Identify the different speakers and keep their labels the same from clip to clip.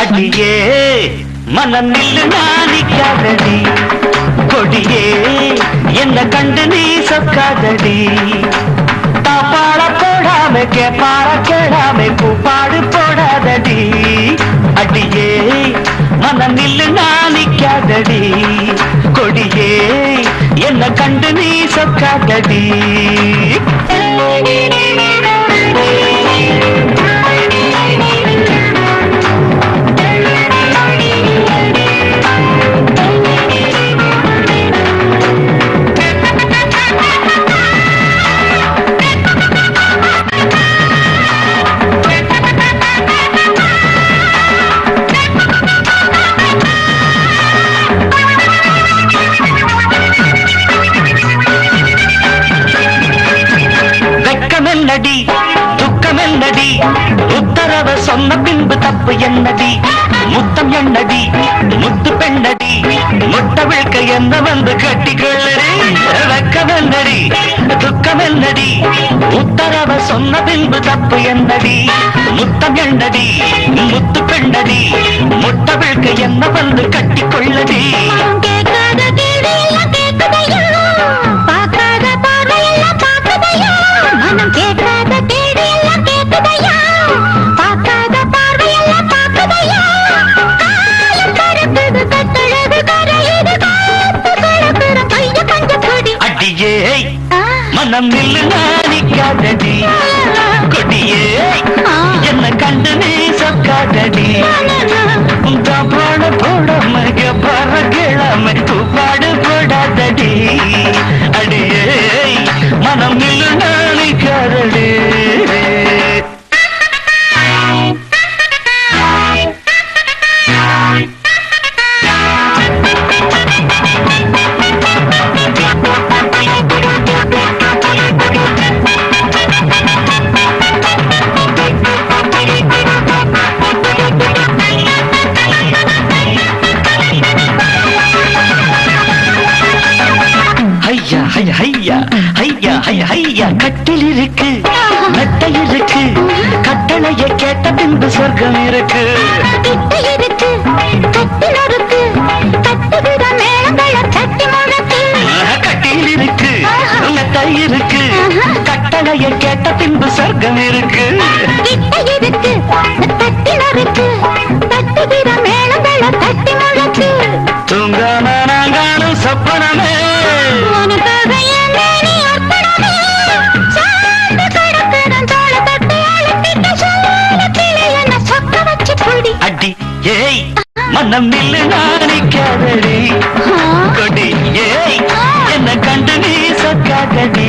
Speaker 1: அடியே மனம் நில்லு நாணிக்காதடி கொடியே என்ன கண்டு நீ சொக்காதடி தாப்பாட போடாம கேப்பாட கேடாம பூப்பாடு போடாதடி அடியே மனம் நில்லு நாணிக்காதடி கொடியே என்ன கண்டு நீ சொக்காதடி உத்தரவ சொன்ன பின்பு தப்பு என்னடி? முத்தம் என்னடி? முத்து பெண்ணடி? முட்ட விழ்க்க என்ன வந்து கட்டிக்கொள்ளடி துக்கம் என்னடி? உத்தரவ சொன்ன பின்பு தப்பு என்னடி? முத்தம் என்னடி? முத்து பெண்ணடி? முட்ட விழ்க்க என்ன வந்து கட்டிக்கொள்ளடி
Speaker 2: மனம்
Speaker 1: நில்லு நாணிக்காதடி. கொடியே என்ன கண்டு நீ சொக்காதடி பாட போடாம பாட கேளாம பாடு போடாதடி. அடியே மனம் நில்லு நாணிக்காதடி. ஐயா ஐயா ஐயா ஐயா கட்டில் இருக்கு மெத்தை இருக்கு கட்டளைய கேட்ட பின்பு சொர்க்கம் இருக்கு. கட்டளைய கேட்ட பின்பு சொர்க்கம் இருக்கு. மனம் நில்லு நாணிக்காதடி. கொடி ஏய் என்ன கண்டு நீ சொக்காதடி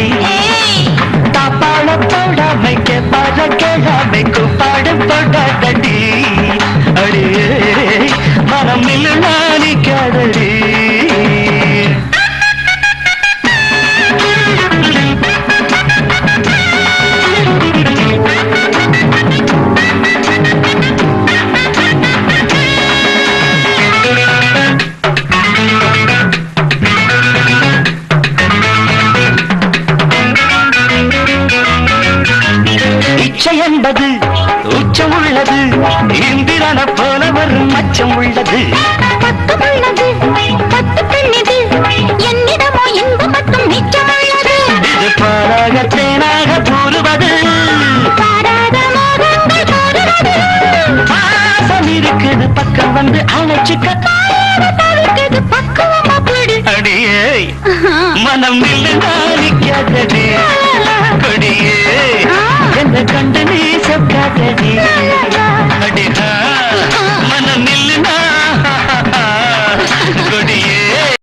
Speaker 1: தாப்பாள போடாமை கேப்பாட கேளாமை கூப்பாடு போடாதடி. உள்ளது. இந்திரன போல வரும் மச்சம் உள்ளது.
Speaker 2: பத்து உள்ளது, பத்து பெண்ணிது. என்னிடமோ இன்பம் மட்டும் மிச்சமுள்ளது.
Speaker 1: இது பாராக தேனாக கூறுவது.
Speaker 2: பாராத மோகங்கள் கூறுவது.
Speaker 1: பாசம் இருக்குது பக்கம் வந்து அழைச்சுக்க
Speaker 2: பாயாத தவிர்க்குது பக்குவமா பிடி.
Speaker 1: அடியே மனம் நில்லு நாணிக்காதடி கொடியே என்ன கண்டு நீ சொக்காதடி